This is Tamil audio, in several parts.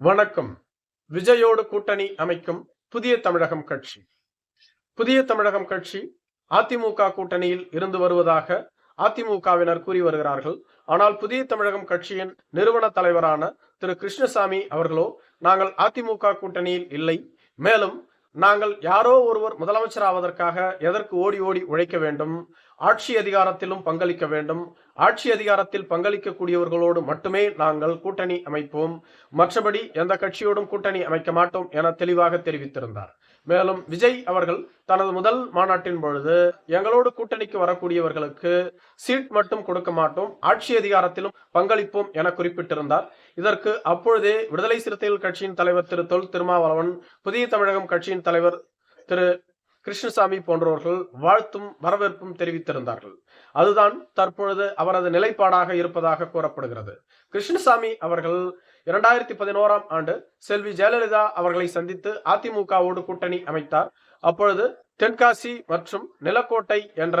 வணக்கம். விஜயோடு கூட்டணி அமைக்கும் புதிய தமிழகம் கட்சி. புதிய தமிழகம் கட்சி அதிமுக கூட்டணியில் இருந்து வருவதாக அதிமுகவினர் கூறி வருகிறார்கள். ஆனால் புதிய தமிழகம் கட்சியின் நிறுவன தலைவரான திரு கிருஷ்ணசாமி அவர்களோ நாங்கள் அதிமுக கூட்டணியில் இல்லை. மேலும் நாங்கள் யாரோ ஒருவர் முதலமைச்சர் ஆவதற்காக எதற்கு ஓடி ஓடி உழைக்க வேண்டும்? ஆட்சி அதிகாரத்திலும் பங்களிக்க வேண்டும். ஆட்சி அதிகாரத்தில் பங்களிக்கக்கூடியவர்களோடு மட்டுமே நாங்கள் கூட்டணி அமைப்போம். மற்றபடி எந்த கட்சியோடும் கூட்டணி அமைக்க மாட்டோம் என தெளிவாக தெரிவித்திருந்தார். மேலும் விஜய் அவர்கள் தனது முதல் மாநாட்டின் பொழுது எங்களோடு கூட்டணிக்கு வரக்கூடியவர்களுக்கு சீட் மட்டும் கொடுக்க மாட்டோம் ஆட்சி அதிகாரத்திலும் பங்களிப்போம் என குறிப்பிட்டிருந்தார். இதற்கு அப்பொழுதே விடுதலை சிறுத்தைகள் கட்சியின் தலைவர் திரு தொல் திருமாவளவன் புதிய தமிழகம் கட்சியின் தலைவர் திரு கிருஷ்ணசாமி போன்றவர்கள் வாழ்த்தும் வரவேற்பும் தெரிவித்திருந்தார்கள். அதுதான் தற்பொழுது அவரது நிலைப்பாடாக இருப்பதாக கூறப்படுகிறது. கிருஷ்ணசாமி அவர்கள் இரண்டாயிரத்தி பதினோராம் ஆண்டு செல்வி ஜெயலலிதா அவர்களை சந்தித்து அதிமுகவோடு கூட்டணி அமைத்தார். அப்பொழுது தென்காசி மற்றும் நிலக்கோட்டை என்ற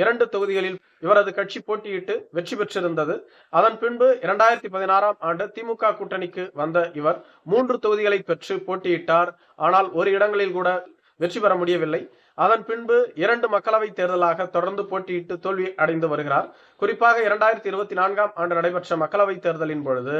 இரண்டு தொகுதிகளில் இவரது கட்சி போட்டியிட்டு வெற்றி பெற்றிருந்தது. அதன் பின்பு இரண்டாயிரத்தி பதினாறாம் ஆண்டு திமுக கூட்டணிக்கு வந்த இவர் மூன்று தொகுதிகளை பெற்று போட்டியிட்டார். ஆனால் ஒரு இடங்களில் கூட வெற்றி பெற முடியவில்லை. அதன் பின்பு இரண்டு மக்களவை தேர்தலாக தொடர்ந்து போட்டியிட்டு தோல்வி அடைந்து வருகிறார். குறிப்பாக இரண்டாயிரத்தி இருபத்தி நான்காம் ஆண்டு நடைபெற்ற மக்களவை தேர்தலின் பொழுது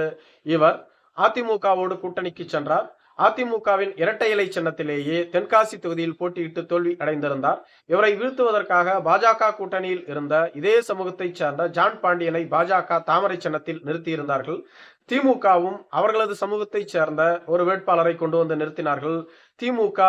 இவர் அதிமுகவோடு கூட்டணிக்கு சென்றார். அதிமுகவின் இரட்டை இலை சின்னத்திலேயே தென்காசி தொகுதியில் போட்டியிட்டு தோல்வி அடைந்திருந்தார். இவரை வீழ்த்துவதற்காக பாஜக கூட்டணியில் இருந்த இதே சமூகத்தைச் சேர்ந்த ஜான் பாண்டியனை பாஜக தாமரை சின்னத்தில் நிறுத்தியிருந்தார்கள். திமுகவும் அவர்களது சமூகத்தைச் சேர்ந்த ஒரு வேட்பாளரை கொண்டு வந்து நிறுத்தினார்கள். திமுக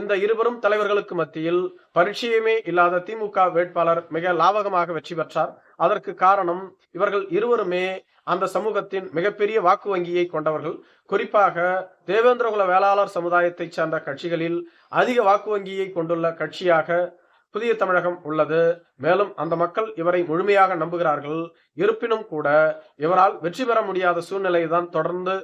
இந்த இருவரும் தலைவர்களுக்கு மத்தியில் பரிச்சயமே இல்லாத திமுக வேட்பாளர் மிக லாபகமாக வெற்றி பெற்றார். அதற்கு காரணம் இவர்கள் இருவருமே அந்த சமூகத்தின் மிகப்பெரிய வாக்கு வங்கியை கொண்டவர்கள். குறிப்பாக தேவேந்திரகுல வேளாளர் சமுதாயத்தைச் சேர்ந்த கட்சிகளில் அதிக வாக்கு வங்கியை கொண்டுள்ள கட்சியாக புதிய தமிழகம் உள்ளது. மேலும் அந்த மக்கள் இவரை முழுமையாக நம்புகிறார்கள். இருப்பினும் கூட இவரால் வெற்றி பெற முடியாத சூழ்நிலை தான் தொடர்ந்து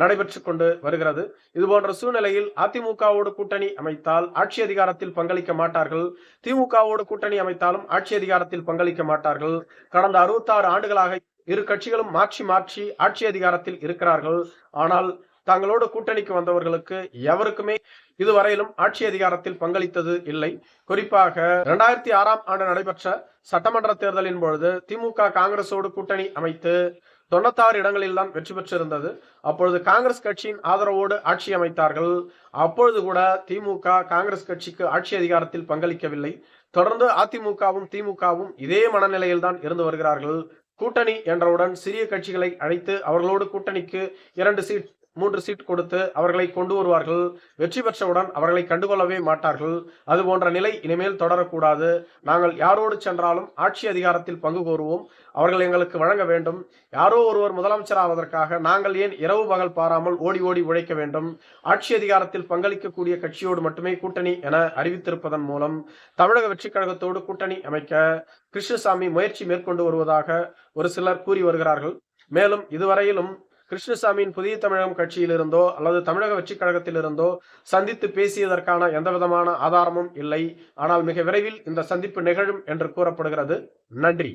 நடைபெற்று கொண்டு வருகிறது. இது போன்ற சூழ்நிலையில் அதிமுகவோடு கூட்டணி அமைத்தால் ஆட்சி அதிகாரத்தில் பங்களிக்க மாட்டார்கள். திமுகவோடு கூட்டணி அமைத்தாலும் ஆட்சி அதிகாரத்தில் பங்களிக்க மாட்டார்கள். கடந்த அறுபத்தாறு ஆண்டுகளாக இரு கட்சிகளும் மாற்றி மாற்றி ஆட்சி அதிகாரத்தில் இருக்கிறார்கள். ஆனால் தங்களோடு கூட்டணிக்கு வந்தவர்களுக்கு எவருக்குமே இதுவரையிலும் ஆட்சி அதிகாரத்தில் பங்களித்தது இல்லை. குறிப்பாக இரண்டாயிரத்தி ஆறாம் ஆண்டு நடைபெற்ற சட்டமன்ற தேர்தலின் பொழுது திமுக காங்கிரசோடு கூட்டணி அமைத்து தொண்ணூத்தாறு இடங்களில் தான் வெற்றி பெற்றிருந்தது. அப்பொழுது காங்கிரஸ் கட்சியின் ஆதரவோடு ஆட்சி அமைத்தார்கள். அப்பொழுது கூட திமுக காங்கிரஸ் கட்சிக்கு ஆட்சி அதிகாரத்தில் பங்களிக்கவில்லை. தொடர்ந்து அதிமுகவும் திமுகவும் இதே மனநிலையில் தான் இருந்து வருகிறார்கள். கூட்டணி என்றவுடன் சிறிய கட்சிகளை அழைத்து அவர்களோடு கூட்டணிக்கு இரண்டு சீட் மூன்று சீட் கொடுத்து அவர்களை கொண்டு வருவார்கள். வெற்றி பெற்றவுடன் அவர்களை கண்டுகொள்ளவே மாட்டார்கள். அது போன்ற நிலை இனிமேல் தொடரக்கூடாது. நாங்கள் யாரோடு சென்றாலும் ஆட்சி அதிகாரத்தில் பங்கு கோருவோம். அவர்கள் எங்களுக்கு வழங்க வேண்டும். யாரோ ஒருவர் முதலமைச்சர் ஆவதற்காக நாங்கள் ஏன் இரவு பகல் பாராமல் ஓடி ஓடி உழைக்க வேண்டும்? ஆட்சி அதிகாரத்தில் பங்களிக்கக்கூடிய கட்சியோடு மட்டுமே கூட்டணி என அறிவித்திருப்பதன் மூலம் தமிழக வெற்றி கழகத்தோடு கூட்டணி அமைக்க கிருஷ்ணசாமி முயற்சி மேற்கொண்டு வருவதாக ஒரு சிலர் கூறி வருகிறார்கள். மேலும் இதுவரையிலும் கிருஷ்ணசாமியின் புதிய தமிழகம் கட்சியிலிருந்தோ அல்லது தமிழக வெற்றிக் கழகத்திலிருந்தோ சந்தித்து பேசியதற்கான எந்த விதமான ஆதாரமும் இல்லை. ஆனால் மிக விரைவில் இந்த சந்திப்பு நிகழும் என்று கூறப்படுகிறது. நன்றி.